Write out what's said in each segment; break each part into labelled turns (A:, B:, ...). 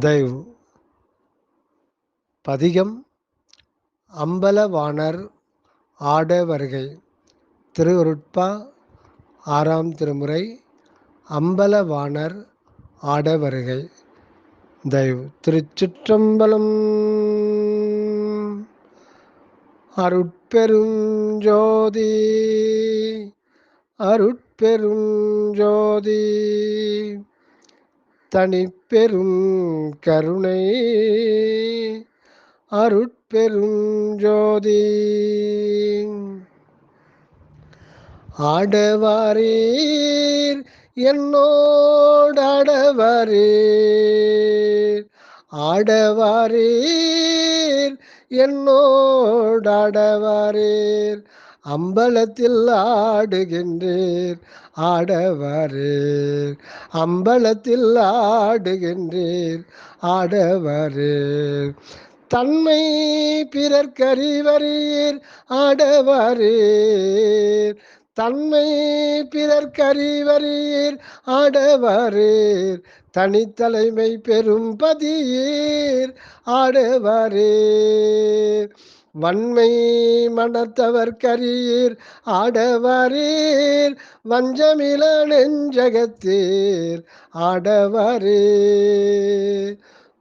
A: தெய்வ். பதிகம் அம்பலவாணர் ஆட வருகை திருவருட்பா ஆறாம் திருமுறை அம்பலவாணர் ஆட வருகை தெய்வ். திருச்சிற்றம்பலம் அருட்பெருஞ்சோதி அருட்பெருஞ்சோதி. தனிப்பெரும் கருணை அருட்பெரும் ஜோதி. ஆடவாரீர் என்னோடாடவாரீர். ஆடவாரீர் என்னோடாடவாரீர். அம்பலத்தில் ஆடுகின்றீர். ஆடவாரீர் அம்பலத்தில் ஆடுகின்றீர் ஆடவாரீர் தன்மை பிறர்க்கறிவரீர் ஆடவரே. தன்மை பிறர்க்கறிவரீர் ஆடவாரீர் தனித்தலைமை பெரும் பதியீர் ஆடவாரீர் வன்மை மனத்தவர் கரீர் ஆடவரீர் வஞ்சமில நெஞ்சகத்தீர் ஆடவரே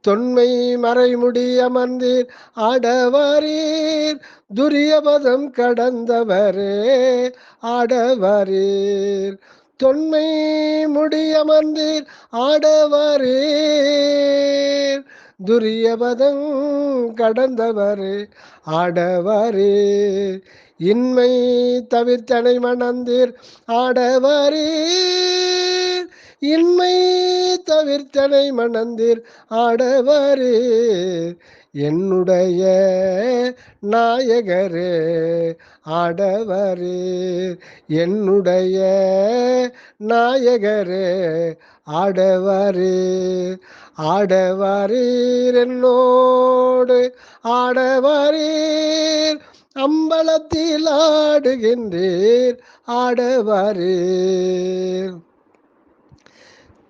A: தொன்மை மறைமுடி அமர்ந்தீர் ஆடவரீர். துரியபதம் கடந்தவரே ஆடவரீர். தொன்மை முடியமர்ந்தீர் ஆடவரீர். துரியபதங் கடந்தவரே ஆடவரே. இன்மை தவிர்த்தனை மணந்தீர் ஆடவரே. இன்மை தவிர்த்தனை மணந்தீர் ஆடவரே. என்னுடைய நாயகரே ஆடவரே என்னுடைய நாயகரே ஆடவரே ஆடவரீர் என்னோடு ஆடவரீர் அம்பலத்தில் ஆடுகின்றீர் ஆடவரீர்.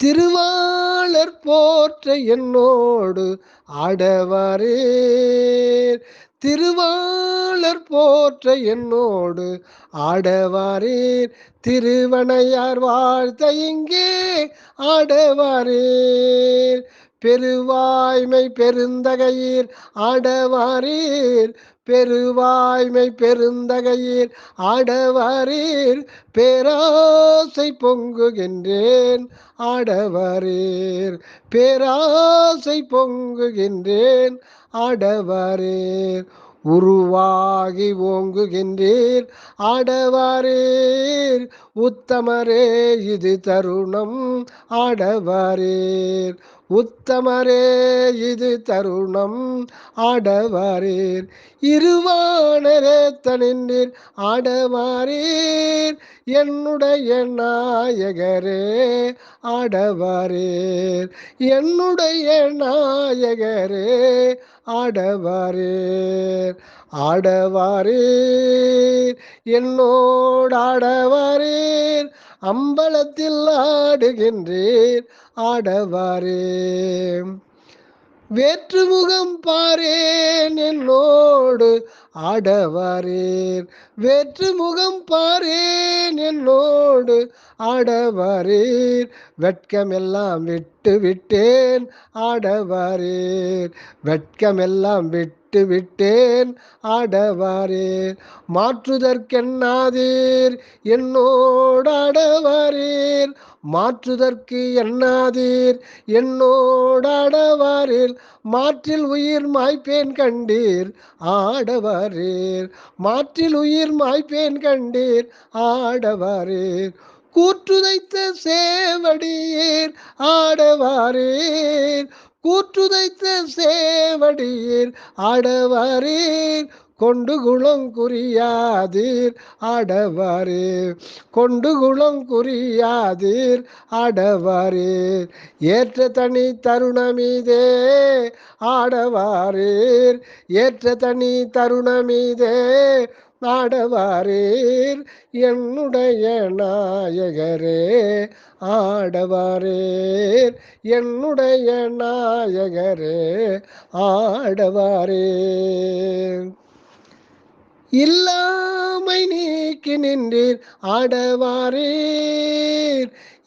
A: திருவாளர் போற்ற என்னோடு ஆடவாரீர். திருவாளர் போற்ற என்னோடு ஆடவாரீர். திருவனையார் வாழ்த்த இங்கே ஆடவாரீர். பெருவாய்மை பெருந்தகையீர் ஆடவாரீர். பெருவாய்மை பெருந்தகையில் ஆடவரீர் பேராசை பொங்குகின்றேன். ஆடவரீர் பேராசை பொங்குகின்றேன். ஆடவரீர் உருவாகி ஓங்குகின்றீர் ஆடவரீர் உத்தமரே இது தருணம் ஆடவாரீர். உத்தமரே இது தருணம் ஆடவாரீர். இருவானரே தனின்றீர் ஆடவாரீர். என்னுடைய நாயகரே ஆடவாரீர். என்னுடைய நாயகரே ஆடவாரீர். ஆடவாரீர் என்னோடு அம்பலத்தில் ஆடுகின்றீர் ஆடவாரே. வேற்றுமுகம் பாரேன் என்னோடு ஆடவாரீர். வேற்றுமுகம் பாரேன் என்னோடு ஆடவரேர். வெட்கமெல்லாம் விட்டு விட்டேன் ஆடவரேர். வெட்கமெல்லாம் விட்டு விட்டேன் ஆடவாரீர். மாற்றுதற்கென்னாதீர் என்னோடு ஆடவாரீர். மாற்றுதற்கு எண்ணாதீர் என்னோடாடவாரீர் மாற்றில் உயிர் மாய்ப்பேன் கண்டீர் ஆடவாரீர் மாற்றில் உயிர் மாய்ப்பேன் கண்டீர் ஆடவாரீர் கூற்றுதைத்த சேவடியீர் ஆடவாரீர் கூற்றுதைத்த சேவடியீர் ஆடவாரீர் கொண்டு குளம் குறியாதீர் ஆடவாரீர் கொண்டு குளம் குறியாதீர் ஆடவாரீர் ஏற்ற தனி தருணமீதே ஆடவாரீர். ஏற்ற தனி தருணமீதே ஆடவாரீர். என்னுடைய நாயகரே ஆடவாரீர். என்னுடைய நாயகரே ஆடவாரீர். இல்லாமை நீக்கி நின்றீர் ஆடவாரீர்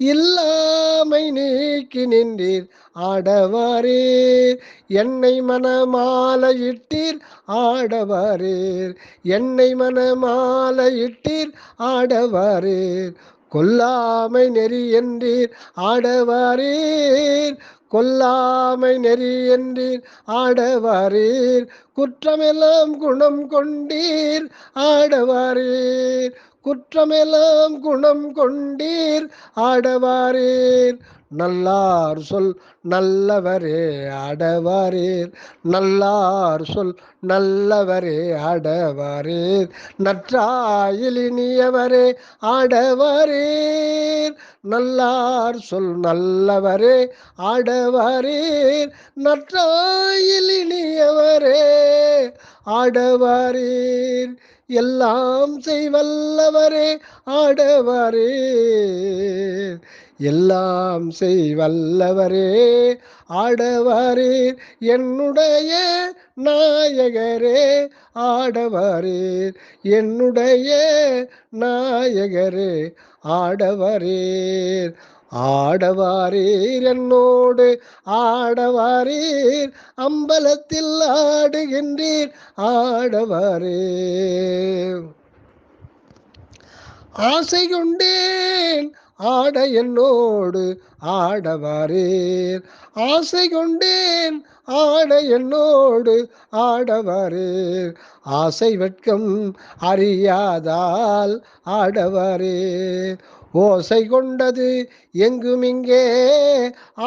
A: இல்லாமை நீக்கி நின்றீர் ஆடவாரீர் என்னை மனமாலையிட்டீர் ஆடவாரீர் என்னை மனமாலையிட்டீர் ஆடவாரீர் கொல்லாமை நெறி என்றீர் ஆடவாரீர் கொல்லாமை நெறி என்றீர் ஆடவாரீர். குற்றமெல்லாம் குணம் கொண்டீர் ஆடவாரீர். குற்றமெல்லாம் குணம் கொண்டீர் ஆடவாரீர். நல்லார் சொல் நல்லவரே அடவாரீர். நல்லார் சொல் நல்லவரே ஆடவாரீர் நற்றாயிலினியவரே ஆடவாரீர் நல்லார் சொல் நல்லவரே ஆடவாரீர் நற்றாயிலினியவரே ஆடவாரீர் எல்லாம் செய்வல்லவரே ஆடவாரீர் எல்லாம் செய்வல்லவரே ஆடவாரீர் என்னுடைய நாயகரே ஆடவாரீர் என்னுடைய நாயகரே ஆடவரீர் ஆடவாரீர் என்னோடு ஆடவாரீர் அம்பலத்தில் ஆடுகின்றீர் ஆடவாரீர் ஆசை கொண்டேன் ஆட என்னோடு ஆடவாரேர் ஆசை கொண்டேன் ஆட என்னோடு ஆடவாரேர் ஆசை வெட்கம் அறியாதால் ஆடவாரீர் ஓசை கொண்டது எங்குமிங்கே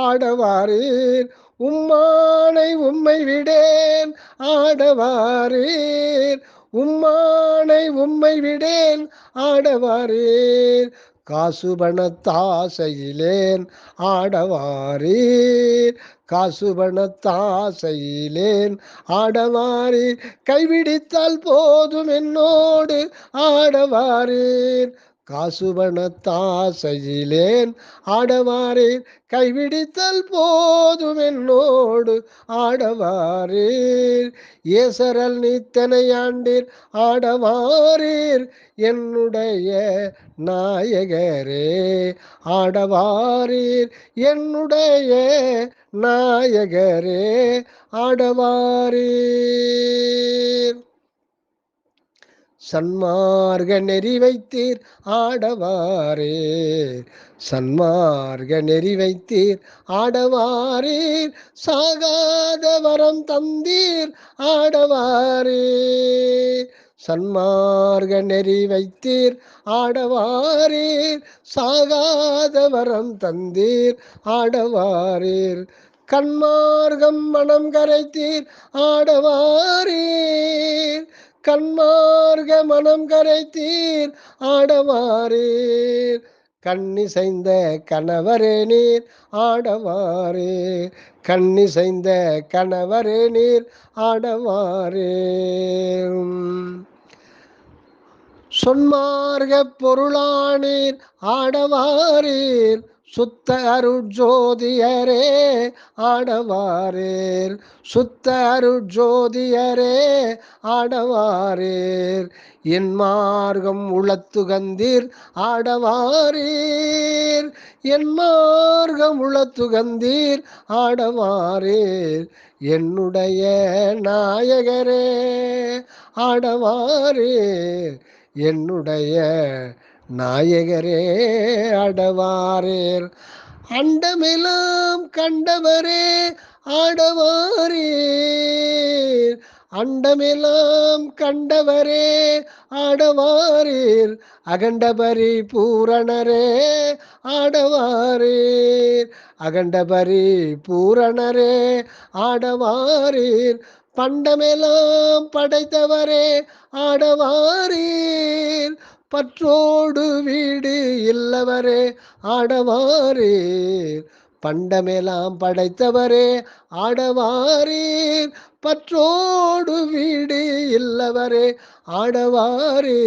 A: ஆடவாரீர் உம்மானை உம்மை விடேன் ஆடவாரீர் உம்மானை உம்மை விடேன் ஆடவாரீர் காசுபணத்தாசையிலேன் ஆடவாரீர். காசுபணத்தாசையிலேன் ஆடவாரீர். கைவிடித்தால் போதும் என்னோடு ஆடவாரீர். காசுபணத்தாசையிலேன் ஆடவாரே கைவிடித்தல் போதும் என்னோடு ஆடவாரீர். ஏசரல் நீத்தனையாண்டீர் ஆடவாரீர். என்னுடைய நாயகரே ஆடவாரீர். என்னுடைய நாயகரே ஆடவாரீர். சன்மார்க நெறி வைத்தீர் ஆடவாரே. சன்மார்க நெறி வைத்தீர் ஆடவாரீர். சாகாத வரம் தந்தீர் ஆடவாரே. சன்மார்க நெறி வைத்தீர் ஆடவாரீர். சாகாத வரம் தந்தீர் ஆடவாரீர். கண்மார்க்கம் மனம் கரைத்தீர் ஆடவாரீர். கண்மார்க மனம் கரைத்தீர் ஆடவாரீர் கண்ணிசைந்த கணவரே நீர் ஆடவாரே. கண்ணிசைந்த கணவரே நீர் ஆடவாரே. சொன்மார்க பொருளானீர் ஆடவாரீர். சுத்த அருட்ஜோதியரே ஆடவாரேர். சுத்த அருட்ஜோதியரே ஆடவாரேர். என் மார்க்கம் உளத்துகந்தீர் ஆடவாரீர். என் மார்க்கம் உளத்துகந்தீர் ஆடவாரீர். என்னுடைய நாயகரே ஆடவாரீர். என்னுடைய நாயகரே அடவாரேர் அண்டமெல்லாம் கண்டவரே ஆடவாரீர். அண்டமெல்லாம் கண்டவரே ஆடவாரீர். அகண்டபரி பூரணரே ஆடவாரீர். அகண்டபரி பூரணரே ஆடவாரீர். பண்டமெல்லாம் படைத்தவரே ஆடவாரீர். பற்றோடு வீடு இல்லவரே ஆடவாரீர் பண்டமெல்லாம் படைத்தவரே ஆடவாரீர் பற்றோடு வீடு இல்லவரே ஆடவாரீர்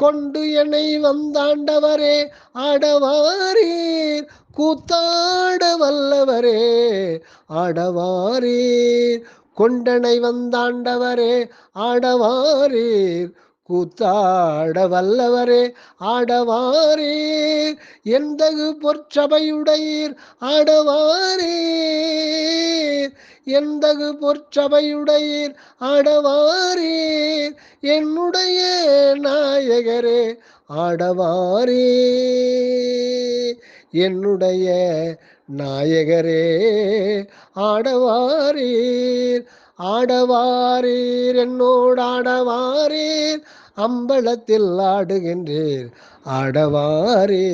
A: கொண்டு என்னை வந்தாண்டவரே ஆடவாரீர் கூத்தாட வல்லவரே ஆடவாரீர் கொண்டனை வந்தாண்டவரே ஆடவாரீர் கூத்தாட வல்லவரே ஆடவாரே. எந்தகு பொற்சபையுடையீர் ஆடவாரே. எந்தகு பொற்சபையுடையீர் ஆடவாரே. என்னுடைய நாயகரே ஆடவாரே. என்னுடைய நாயகரே ஆடவாரீர். ஆடவாரீர் என்னோடு ஆடவாரீர். அம்பலத்தில் ஆடுகின்றீர். ஆடவாரே.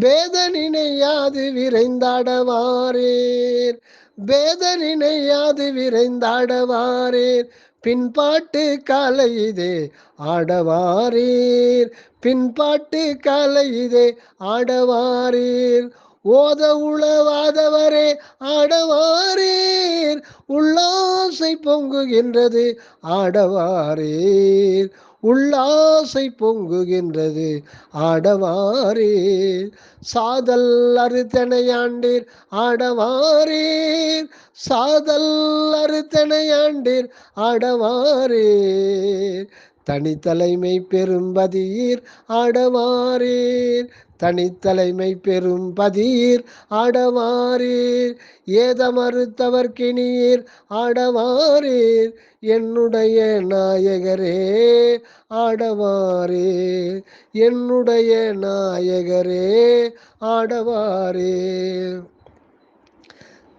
A: வேதனினையாது விரைந்தாடவாரீர். வேதனினையாது விரைந்தாடவாரீர். பின்பாட்டு காலை இதே ஆடவாரீர். பின்பாட்டு காலை இதே ஆடவாரீர். ஓத உளவாதவரே ஆடவாரேர். உள்ளாசை பொங்குகின்றது ஆடவாரேர். உள்ளாசை பொங்குகின்றது ஆடவாரீர். சாதல் அறுத்தனையாண்டீர் ஆடவாரீர். சாதல் அறுத்தனையாண்டீர் ஆடவாரீர். தனித்தலைமை பெரும்பதீர் ஆடவாரேர். தனித்தலைமை பெரும் பதீர் ஆடவாரீர். ஏத மறுத்தவர்க்கினீர் ஆடவாரீர். என்னுடைய நாயகரே ஆடவாரே என்னுடைய நாயகரே ஆடவாரே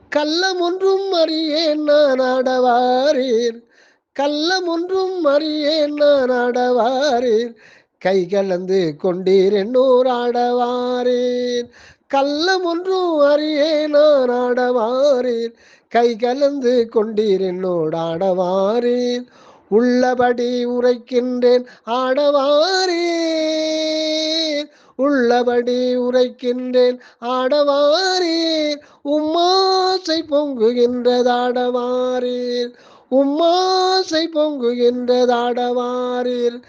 A: கள்ளம் ஒன்றும் அறியேன் நான் ஆடவாரீர். கள்ளம் ஒன்றும் அறியேன் நான் ஆடவாரீர். கை கலந்து கொண்டீர் என்னோர் ஆடவாரீர். கள்ளம் ஒன்றும் அறியே நான் ஆடவாரேன் கை கலந்து கொண்டீர் என்னோடு ஆடவாரீர். உள்ளபடி உரைக்கின்றேன் ஆடவாரேன் உள்ளபடி உரைக்கின்றேன் ஆடவாரேன் உம்மாசை பொங்குகின்றதாடவாரேன் உம்மாசை பொங்குகின்றதாடவாரீர்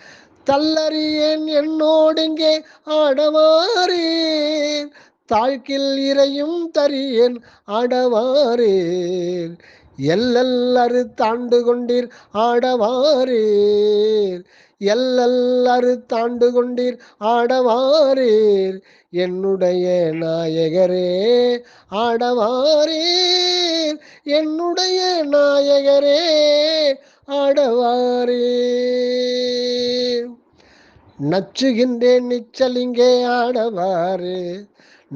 A: தல்லறியேன் என்னோடுங்கே ஆடவாரேன் தாழ்கில் இறையும் தரியேன் ஆடவாரேன் எல்லல்லறு தாண்டு கொண்டீர் ஆடவாரீர் எல்லல்லறு தாண்டு கொண்டீர் ஆடவாரீர் என்னுடைய நாயகரே ஆடவாரீர் என்னுடைய நாயகரே ஆடவாரே. நச்சுகின்றேன் நிச்சலிங்கே ஆடவாரு.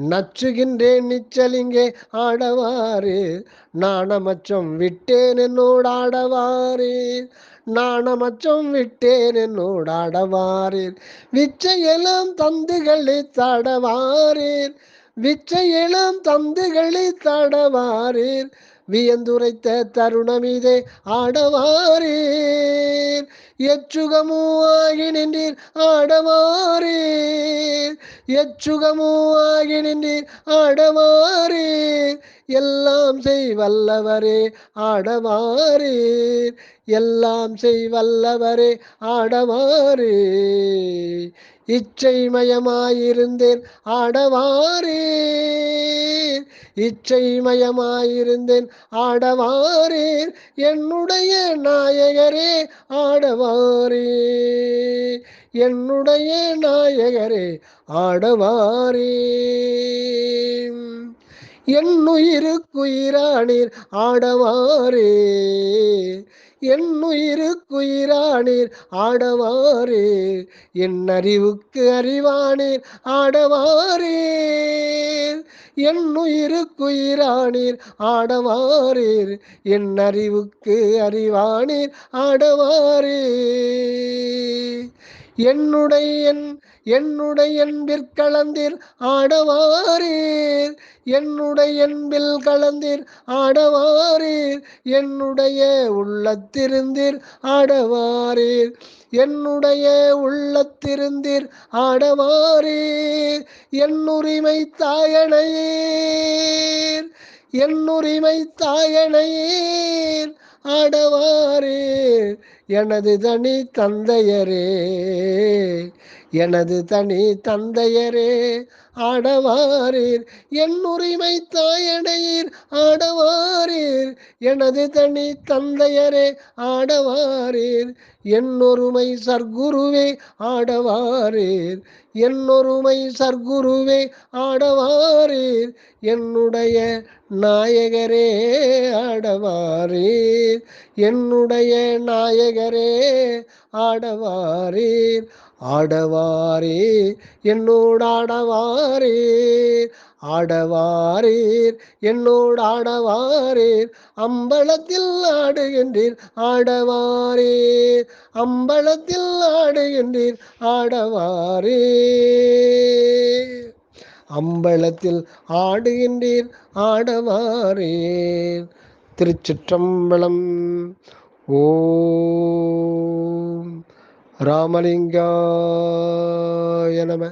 A: நச்சுகின்றேன் நிச்சலிங்கே ஆடவாரு. நாணமச்சம் விட்டேன் என்னோடு ஆடவாரீர் நாணமச்சம் விட்டேன் என்னோடு ஆடவாரீர் விச்சையெல்லாம் தந்துகளை தடவாரீர் விச்சையெல்லாம் தந்துகளை தடவாரீர் வியந்துரைத்த தருணமிதே ஆடவாரீர் எச்சுகமூ ஆகி நின்றீர் ஆடவாரீர் எச்சுகமூ ஆகி நின்றீர் ஆடவாரீர் எல்லாம் செய்வல்லவரே ஆடவாரீர் எல்லாம் செய்வல்லவரே ஆடவாரே. இச்சைமயமாயிருந்தேன் ஆடவாரே இச்சைமயமாயிருந்தேன் ஆடவாரீர் என்னுடைய நாயகரே ஆடவாரே என்னுடைய நாயகரே ஆடவாரே என்னுயிருக்குயிரானீர் ஆடவாரே என்னுயிருக்குயிரானீர் ஆடவாரே என் அறிவுக்கு அறிவானீர் ஆடவாரே என்னுயிருக்குயிரானீர் ஆடவாரீர் என் அறிவுக்கு அறிவானீர் ஆடவாரே என்னுடைய என்னுடைய அன்பிற் கலந்தீர் ஆடவாரீர். என்னுடைய என்பில் கலந்தீர் ஆடவாரீர். என்னுடைய உள்ளத்திருந்தீர் ஆடவாரீர். என்னுடைய உள்ளத்திருந்தீர் ஆடவாரீர். என்னுரிமை தாயணையீர். என்னுரிமை தாயணையீர் ஆடவாரீர். எனது தனி தந்தையரே எனது தனி தந்தையரே ஆடவாரீர். என் உரிமை தாயடையீர் ஆடவாரீர். எனது தனி தந்தையரே ஆடவாரீர். என்னொருமை சர்க்குருவே ஆடவாரீர். என்னொருமை சர்க்குருவே ஆடவாரீர். என்னுடைய நாயகரே ஆடவாரீர். என்னுடைய நாயகரே ஆடவாரீர். ஆடவாரே என்னோடு ஆடவாரீர் ஆடவாரீர் அம்பலத்தில் ஆடுகின்றீர் ஆடவாரீர் அம்பலத்தில் ஆடுகின்றீர் ஆடவாரீர் அம்பலத்தில் ஆடுகின்றீர் ஆடவாரீர் திருச்சிற்றம்பலம். ஓ ராமலிங்காய நம